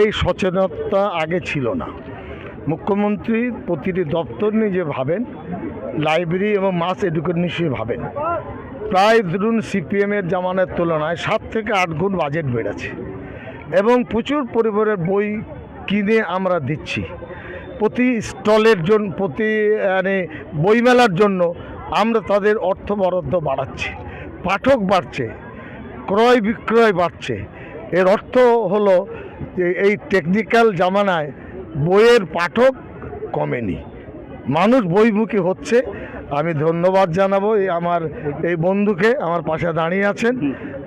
এই সচেতনতা আগে ছিল না। মুখ্যমন্ত্রী প্রতিটি দপ্তর নিয়ে যে ভাবেন, লাইব্রেরি এবং মাস এডুকেশন হিসেবে ভাবেন। প্রায় ধরুন সিপিএমের জামানের তুলনায় সাত থেকে আট গুণ বাজেট বেড়েছে এবং প্রচুর পরিবারের বই কিনে আমরা দিচ্ছি। প্রতি স্টলের জন্য, প্রতি মানে বইমেলার জন্য আমরা তাদের অর্থ বরাদ্দ বাড়াচ্ছি। পাঠক বাড়ছে, ক্রয় বিক্রয় বাড়ছে। এর অর্থ হলো যে এই টেকনিক্যাল জামানায় বইয়ের পাঠক কমেনি মানুষ বইমুখী হচ্ছে আমি ধন্যবাদ জানাবো এই আমার এই বন্ধুকে আমার পাশে দাঁড়িয়ে আছেন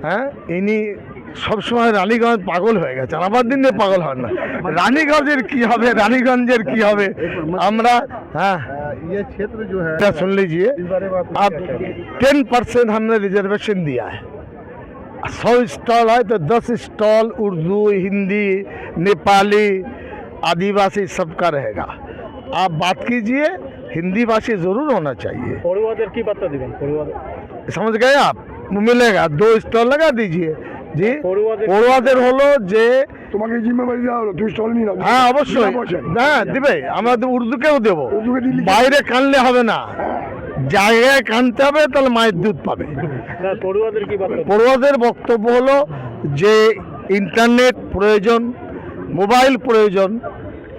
হ্যাঁ ইনি সবসময় রানীগঞ্জ পাগল হয়ে গেছেন আমার দিনে পাগল হন না রানীগঞ্জের কি হবে রানীগঞ্জের কি হবে আমরা হ্যাঁ ये क्षेत्र जो है क्या सुन लीजिए इस बारे में आप अब टेन परसेंट हमने रिजर्वेशन दिया है सौ स्टॉल है तो दस स्टॉल उर्दू हिंदी नेपाली आदिवासी सबका रहेगा आप बात कीजिए हिंदी भाषी ज़रूर होना चाहिए পড়ুয়াদের কি বার্তা দিবেন পড়ুয়াদের समझ गए आप मिलेगा दो स्टॉल लगा दीजिए जी পড়ুয়াদের পড়ুয়াদের হলো যে তোমাকে জিম্মেবারি দেওয়া হলো তুমি স্টল নিয়ে নাও হ্যাঁ অবশ্যই হ্যাঁ দিবে আমরা তো উর্দুকেও দেবো উর্দুকে দিল্লি বাইরে কানলে হবে না জায়গায় কানতে হবে তাহলে মায়ের দুধ পাবে। পড়ুয়াদের বক্তব্য হলো যে ইন্টারনেট প্রয়োজন মোবাইল প্রয়োজন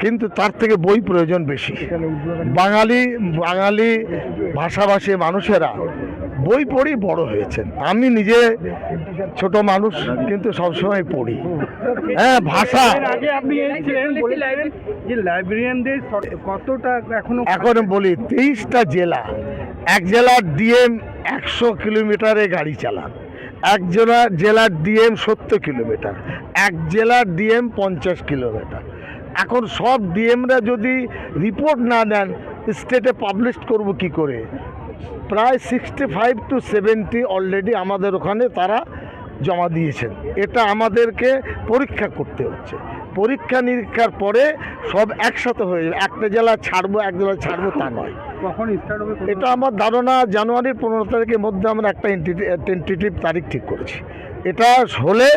কিন্তু তার থেকে বই প্রয়োজন বেশি। বাঙালি বাঙালি ভাষাভাষী মানুষেরা বই পড়ি, বড় হয়েছেন। আমি নিজে ছোট মানুষ, কিন্তু সবসময় পড়ি। হ্যাঁ ভাষা। এখন বলি তেইশটা জেলা। এক জেলার ডিএম একশো কিলোমিটারে গাড়ি চালান। এক জেলা, জেলার ডিএম সত্তর কিলোমিটার। এক জেলার ডিএম পঞ্চাশ কিলোমিটার। এখন সব ডিএমরা যদি রিপোর্ট না দেন, স্টেটে পাবলিশ করব কি করে? প্রায় sixty five to seventy already আমাদের ওখানে তারা জমা দিয়েছেন। এটা আমাদেরকে পরীক্ষা করতে হচ্ছে। পরীক্ষা নিরীক্ষার পরে সব একসাথে হয়ে যাবে। একটা জেলা ছাড়বো এক জেলা ছাড়বো তা নয়। কখন স্টার্ট হবে? এটা আমার ধারণা জানুয়ারির পনেরো তারিখের মধ্যে আমরা একটা টেন্টেটিভ তারিখ ঠিক করেছি। এটা হলে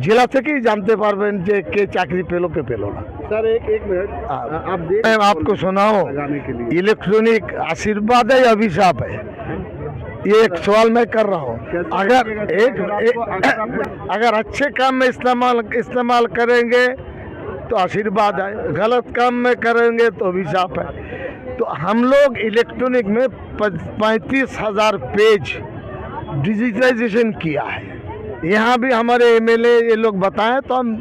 জেলা থেকেই জানতে পারবেন যে কে চাকরি পেল কে পেল না। सर एक एक मिनट। आप- आप देख मैं आपको लिए। इलेक्ट्रॉनिक आशीर्वाद है या अभिशाप है? ये एक सवाल मैं कर रहा हूँ। अगर एक, एक अगर अच्छे काम में इस्तेमाल इस्तेमाल करेंगे तो आशीर्वाद है। गलत काम में करेंगे तो अभिशाप है। तो हम लोग इलेक्ट्रॉनिक में पैंतीस हज़ार पेज डिजिटलाइजेशन किया है। यहाँ भी हमारे एमएलए ये लोग बताएँ तो हम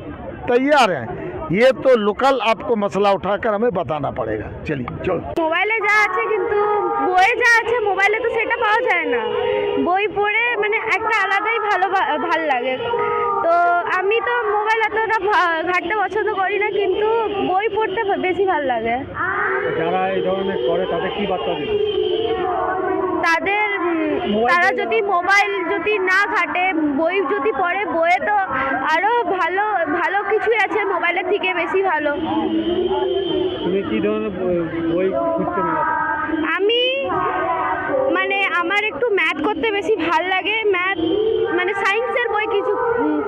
तैयार हैं। ये तो लोकल आपको मसला उठाकर हमें बताना पड़ेगा चलिए चलो মোবাইলে যা আছে কিন্তু বইয়ে যা আছে মোবাইলে তো সেটা পাওয়া যায় না বই পড়ে মানে একটা আলাদাই ভালো ভা- ভাল লাগে তো আমি তো মোবাইল এতটা ভা- ঘাঁটতে পছন্দ করি না কিন্তু বই পড়তে ভা- বেশি ভাল লাগে যারা এই ধরনের করে তাদের কি বার্তা দিবেন তাদের উম, তারা যদি মোবাইল যদি না ঘাটে বই যদি পড়ে বইয়ে তো আরও ভালো ভালো কিছুই আছে মোবাইলের থেকে বেশি ভালো। তুমি কি ধরনের বই- বই খুঁজছো আমি মানে আমার একটু ম্যাথ করতে বেশি ভালো লাগে। ম্যাথ মানে সায়েন্সের বই কিছু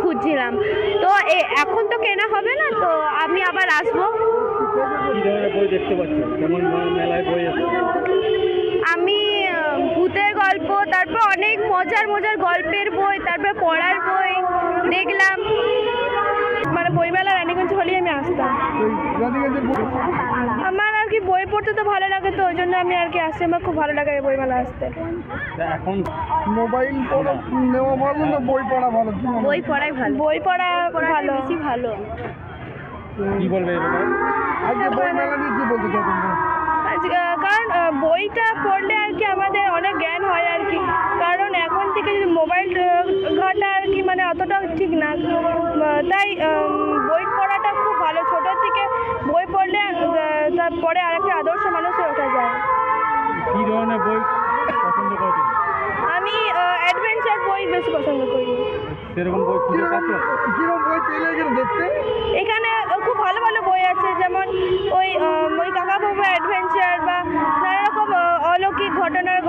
খুঁজছিলাম। তো এখন তো কেনা হবে না তো আমি আবার আসব। বই দেখতে পাচ্ছ? যেমন মেলায় বই আছে। মজার মজার গল্পের বই তারপর পড়ার বই দেখলাম। মানে বইমেলা রানীগঞ্জ হলেই আমি আসতাম। আমার আর কি বই পড়তে তো ভালো লাগে তো ওই জন্য আমি আর কি আসি আমার খুব ভালো লাগে এই বইমেলা আসতে। এখন মোবাইল নেওয়া ভালো না বই পড়া ভালো? বই পড়াই ভালো। বই পড়া ভালো। বেশি ভালো। কি বলবে আজকে বই মেলা নিয়ে কি বলতে চাও তোমরা? কারণ থেকে যদি মোবাইল ঘাঁটা আর কি মানে অতটা ঠিক না। তাই বই পড়াটা খুব ভালো। ছোটোর থেকে বই পড়লে তারপরে আর একটা আদর্শ মানুষে ওঠা যায়। কি ধরনের বই পছন্দ করো আমি অ্যাডভেঞ্চার বই বেশি পছন্দ করি। সেরকম বই খুঁজে পাচ্ছ? কীরকম বই পেলে এখানে দেখতে? এখানে খুব ভালো ভালো বই আছে। যেমন ওই ওই কাকা বাবু অ্যাডভেঞ্চার বা নানা রকম অলৌকিক ঘটনার